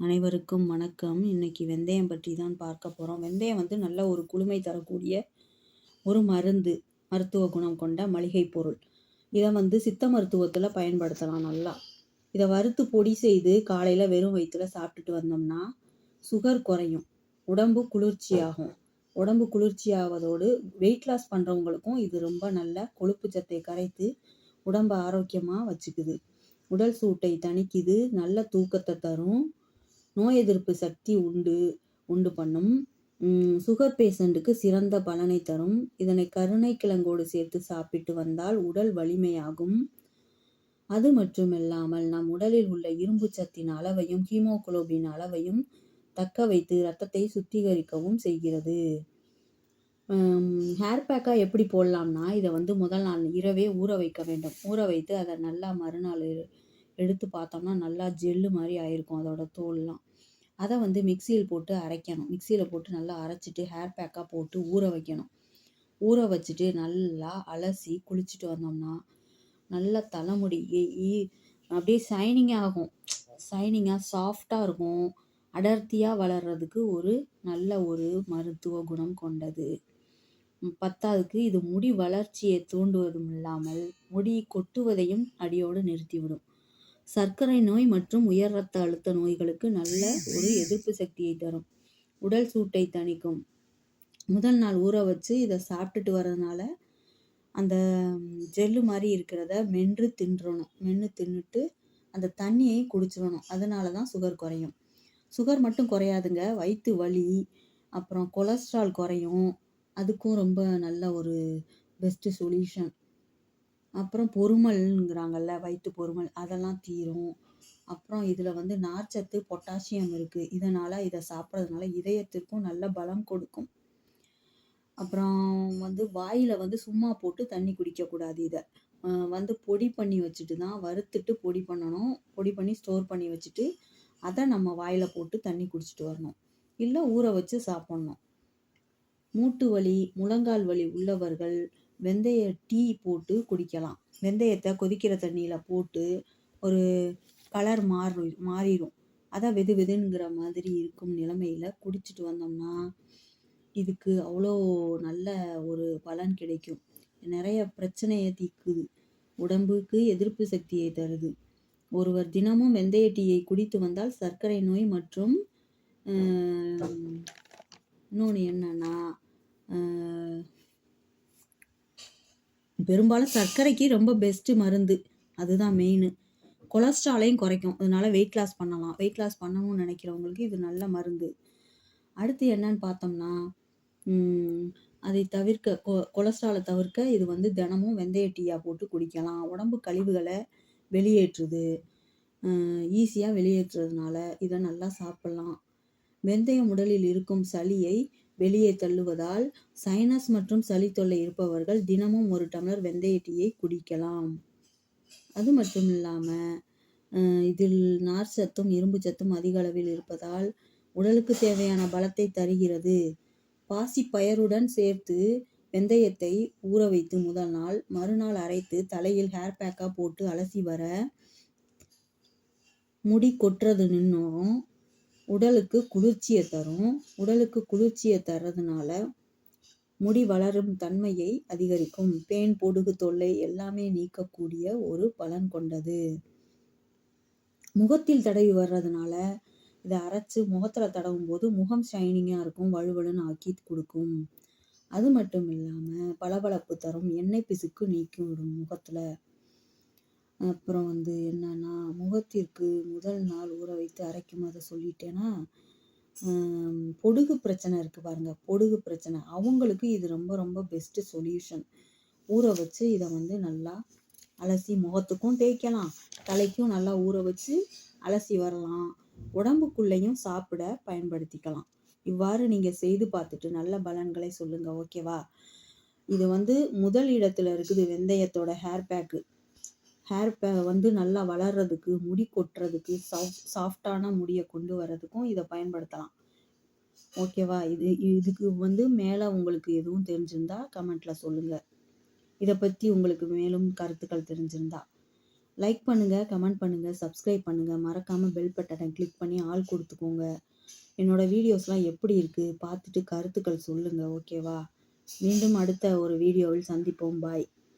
அனைவருக்கும் வணக்கம். இன்னைக்கு வெந்தயம் பற்றி தான் பார்க்க போகிறோம் வெந்தயம் வந்து நல்ல ஒரு குளுமை தரக்கூடிய ஒரு மருந்து மருத்துவ குணம் கொண்ட மளிகை பொருள். இதை வந்து சித்த மருத்துவத்தில் பயன்படுத்தலாம் நல்லா. இதை வறுத்து பொடி செய்து காலையில் வெறும் வயிற்றுல சாப்பிட்டுட்டு வந்தோம்னா சுகர் குறையும். உடம்பு குளிர்ச்சியாகும். உடம்பு குளிர்ச்சியாவதோடு வெயிட் லாஸ் பண்ணுறவங்களுக்கும் இது ரொம்ப நல்ல கொழுப்பு சத்தை கரைத்து உடம்பை ஆரோக்கியமாக வச்சுக்குது. உடல் சூட்டை தணிக்குது நல்ல தூக்கத்தை தரும். நோய் எதிர்ப்பு சக்தி உண்டு உண்டு பண்ணும். சுகர் பேஷண்ட்டுக்கு சிறந்த பலனை தரும். இதனை கருணை கிழங்கோடு சேர்த்து சாப்பிட்டு வந்தால் உடல் வலிமையாகும். அது மட்டுமில்லாமல் நம் உடலில் உள்ள இரும்பு சத்தின் அளவையும் ஹீமோகுளோபின் அளவையும் தக்க வைத்து ரத்தத்தை சுத்திகரிக்கவும் செய்கிறது. ஹேர் பேக்காக எப்படி போடலாம்னா இதை வந்து முதல் நாள் இரவே ஊற வைக்க வேண்டும். ஊற வைத்து அதை நல்லா மறுநாள் எடுத்து பார்த்தோம்னா நல்லா ஜெல்லு மாதிரி ஆயிருக்கும் அதோட தோல்லாம். அதை வந்து மிக்சியில் போட்டு அரைக்கணும். மிக்சியில் போட்டு நல்லா அரைச்சிட்டு ஹேர் பேக்காக போட்டு ஊற வைக்கணும். ஊற வச்சுட்டு நல்லா அலசி குளிச்சுட்டு வந்தோம்னா நல்ல தலைமுடி அப்படியே ஷைனிங் ஆகும். ஷைனிங்காக சாஃப்டாக இருக்கும். அடர்த்தியாக வளர்கிறதுக்கு ஒரு நல்ல ஒரு மருத்துவ குணம் கொண்டது. பத்தாவதுக்கு இது முடி வளர்ச்சியை தூண்டுவதும் இல்லாமல் முடி கொட்டுவதையும் அடியோடு நிறுத்திவிடும். சர்க்கரை நோய் மற்றும் உயர் ரத்த அழுத்த நோய்களுக்கு நல்ல ஒரு எதிர்ப்பு சக்தியை தரும். உடல் சூட்டை தணிக்கும். முதல் நாள் ஊற வச்சு இதை சாப்பிட்டுட்டு வர்றதுனால அந்த ஜெல்லு மாதிரி இருக்கிறத மென்று தின்றணும். மென்று தின்னுட்டு அந்த தண்ணியை குடிச்சிடணும். அதனால தான் சுகர் குறையும். சுகர் மட்டும் குறையாதுங்க. வயிற்று வலி அப்புறம் கொலஸ்ட்ரால் குறையும். அதுக்கும் ரொம்ப நல்ல ஒரு பெஸ்ட்டு சொல்யூஷன் அப்புறம் பொறுமல்ங்கிறாங்கல்ல வயிற்று பொறுமல் அதெல்லாம் தீரும். அப்புறம் இதில் வந்து நார்ச்சத்து பொட்டாசியம் இருக்குது இதனால் இதை சாப்பிட்றதுனால இதயத்திற்கும் நல்ல பலம் கொடுக்கும். அப்புறம் வந்து வாயில் வந்து சும்மா போட்டு தண்ணி குடிக்கக்கூடாது இதை. வந்து பொடி பண்ணி வச்சுட்டு தான் வறுத்துட்டு பொடி பண்ணணும். பொடி பண்ணி ஸ்டோர் பண்ணி வச்சுட்டு அதை நம்ம வாயில் போட்டு தண்ணி குடிச்சிட்டு வரணும். இல்லை ஊற வச்சு சாப்பிட்ணும். மூட்டு வலி முழங்கால் வலி உள்ளவர்கள் வெந்தய டீ போட்டு குடிக்கலாம். வெந்தயத்தை கொதிக்கிற தண்ணியில் போட்டு ஒரு கலர் மாறு மாறிடும் அதான் வெது வெதுங்கிற மாதிரி இருக்கும் நிலைமையில் குடிச்சிட்டு வந்தோம்னா இதுக்கு அவ்வளோ நல்ல ஒரு பலன் கிடைக்கும். நிறைய பிரச்சனையை தீக்குது உடம்புக்கு எதிர்ப்பு சக்தியை தருது. ஒருவர் தினமும் வெந்தய டீயை குடித்து வந்தால் சர்க்கரை நோய் மற்றும் இன்னொன்று என்னன்னா பெரும்பாலும் சர்க்கரைக்கு ரொம்ப பெஸ்ட்டு மருந்து. அதுதான் மெயின் கொலஸ்ட்ராலையும் குறைக்கும். அதனால வெயிட் லாஸ் பண்ணலாம். வெயிட் லாஸ் பண்ணணும்னு நினைக்கிறவங்களுக்கு இது நல்ல மருந்து. அடுத்து என்னன்னு பார்த்தோம்னா அதை தவிர்க்க கொ கொலஸ்ட்ராலை தவிர்க்க இது வந்து தினமும் வெந்தய டீயாக போட்டு குடிக்கலாம். உடம்பு கழிவுகளை வெளியேற்றுது. ஈஸியாக வெளியேற்றுறதுனால இதை நல்லா சாப்பிட்லாம். வெந்தயம் உடலில் இருக்கும் சளியை வெளியே தள்ளுவதால் சைனஸ் மற்றும் சளி தொல்லை இருப்பவர்கள் தினமும் ஒரு டம்ளர் வெந்தய டீயை குடிக்கலாம். அது மட்டும் இல்லாமல் இதில் நார் சத்தும் இரும்பு சத்தும் அதிக அளவில் இருப்பதால் உடலுக்கு தேவையான பலத்தை தருகிறது. பாசி பயருடன் சேர்த்து வெந்தயத்தை ஊற வைத்து முதல் நாள் மறுநாள் அரைத்து தலையில் ஹேர் பேக்காக போட்டு அலசி வர முடி கொட்டுறது நின்றும் உடலுக்கு குளிர்ச்சியை தரும். உடலுக்கு குளிர்ச்சியை தர்றதுனால முடி வளரும் தன்மையை அதிகரிக்கும். பேன் பொடுகு தொல்லை எல்லாமே நீக்கக்கூடிய ஒரு பலன் கொண்டது. முகத்தில் தடவி வர்றதுனால இதை அரைச்சு முகத்தில் தடவும் போது முகம் ஷைனிங்காக இருக்கும் வலுவலுன்னு ஆக்கி கொடுக்கும். அது மட்டும் இல்லாமல் பளபளப்பு தரும் எண்ணெய் பிசுக்கு நீக்கி விடும் முகத்தில். அப்புறம் வந்து என்னன்னா முகத்திற்கு முதல் நாள் ஊற வைத்து அரைக்கும் அதை சொல்லிட்டேன்னா பொடுகு பிரச்சனை இருக்குது பாருங்கள் பொடுகு பிரச்சனை. அவங்களுக்கு இது ரொம்ப ரொம்ப பெஸ்ட்டு சொல்யூஷன் ஊற வச்சு இதை வந்து நல்லா அலசி முகத்துக்கும் தேய்க்கலாம். தலைக்கும் நல்லா ஊற வச்சு அலசி வரலாம். உடம்புக்குள்ளேயும் சாப்பிட பயன்படுத்திக்கலாம். இவ்வாறு நீங்கள் செய்து பார்த்துட்டு நல்ல பலன்களை சொல்லுங்கள் ஓகேவா? இது வந்து முதல் இடத்துல இருக்குது வெந்தயத்தோட ஹேர் பேக்கு ஹேர் பே வந்து நல்லா வளர்கிறதுக்கு முடி கொட்டுறதுக்கு சாஃப்ட் சாஃப்டான முடியை கொண்டு வர்றதுக்கும் இதை பயன்படுத்தலாம். ஓகேவா இது இதுக்கு வந்து மேலே உங்களுக்கு எதுவும் தெரிஞ்சிருந்தா கமெண்ட்டில் சொல்லுங்கள் இதை பற்றி உங்களுக்கு மேலும் கருத்துக்கள் தெரிஞ்சிருந்தா. லைக் பண்ணுங்கள் கமெண்ட் பண்ணுங்கள் சப்ஸ்கிரைப் பண்ணுங்கள் மறக்காமல் பெல் பட்டனை கிளிக் பண்ணி ஆள் கொடுத்துக்கோங்க. என்னோடய வீடியோஸ்லாம் எப்படி இருக்குது பார்த்துட்டு கருத்துக்கள் சொல்லுங்கள் ஓகேவா மீண்டும் அடுத்த ஒரு வீடியோவில் சந்திப்போம். பாய்